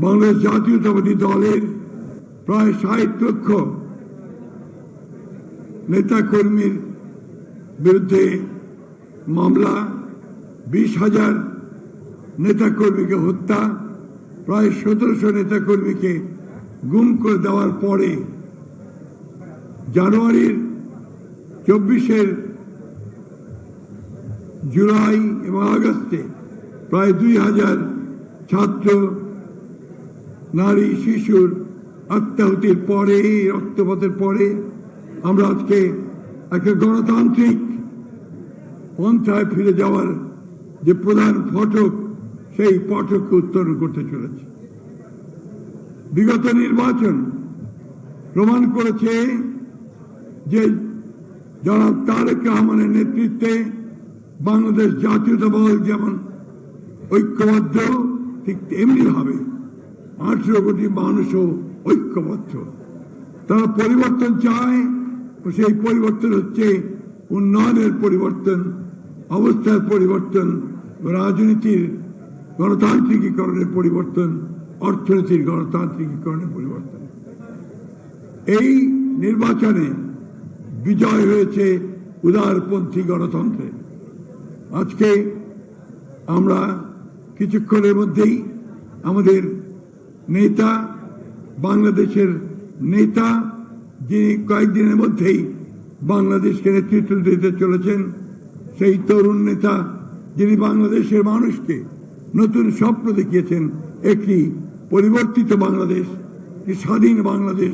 বাংলাদেশ জাতীয়তাবাদী দলের প্রায় ষাট লক্ষ নেতাকর্মীর বিরুদ্ধে মামলা, বিশ হাজার নেতাকর্মীকে হত্যা, প্রায় সতেরোশো নেতাকর্মীকে গুম করে দেওয়ার পরে জানুয়ারির চব্বিশের জুলাই এবং আগস্টে প্রায় দুই হাজার ছাত্র নারী, শিশুর আত্মাহুতির পরে, রক্তপাতের পরে আমরা আজকে একটা গণতান্ত্রিক পন্থায় ফিরে যাওয়ার যে প্রধান ফটক, সেই ফটককে উত্তরণ করতে চলেছে। বিগত নির্বাচন প্রমাণ করেছে যে জনাব তারেক রহমানের নেতৃত্বে বাংলাদেশ জাতীয়তাবাদ যেমন ঐক্যবদ্ধ, ঠিক তেমনি ভাবে আঠেরো কোটি মানুষও ঐক্যবদ্ধ। তারা পরিবর্তন চায় সেই পরিবর্তন হচ্ছে উন্নয়নের পরিবর্তন, অবস্থার পরিবর্তন রাজনীতির গণতান্ত্রিকীকরণের পরিবর্তন, অর্থনীতির গণতান্ত্রিকীকরণের পরিবর্তন। এই নির্বাচনে বিজয় হয়েছে উদারপন্থী গণতন্ত্রে। আজকে আমরা কিছুক্ষণের মধ্যেই আমাদের নেতা, বাংলাদেশের নেতা, যিনি কয়েকদিনের মধ্যেই বাংলাদেশকে নেতৃত্ব দিতে চলেছেন, সেই তরুণ নেতা যিনি বাংলাদেশের মানুষকে নতুন স্বপ্ন দেখিয়েছেন, একটি পরিবর্তিত বাংলাদেশ স্বাধীন বাংলাদেশ,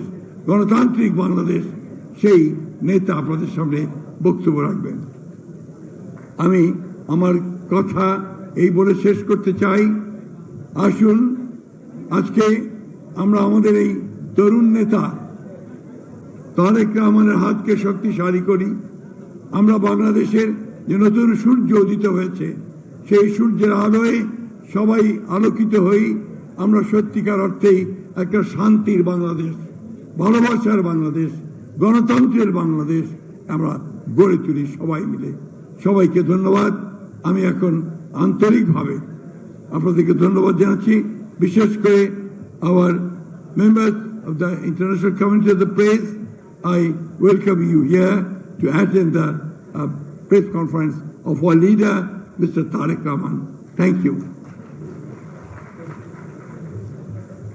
গণতান্ত্রিক বাংলাদেশ, সেই নেতা আপনাদের সামনে বক্তব্য রাখবেন। আমি আমার কথা এই বলে শেষ করতে চাই। আসুন আজকে আমরা আমাদের এই তরুণ নেতা তারেক রহমানের হাতকে শক্তিশালী করি। আমরা বাংলাদেশের যে নতুন সূর্য উদিত হয়েছে, সেই সূর্যের আলোয় সবাই আলোকিত হই। আমরা সত্যিকার অর্থেই একটা শান্তির বাংলাদেশ, ভালোবাসার বাংলাদেশ, গণতন্ত্রের বাংলাদেশ আমরা গড়ে তুলি সবাই মিলে। সবাইকে ধন্যবাদ। আমি এখন আন্তরিকভাবে আপনাদেরকে ধন্যবাদ জানাচ্ছি। বিশেষ করে our members of the international community of the press, I welcome you here to attend the uh, press conference of our leader, Mr. Tariq Rahman. Thank you.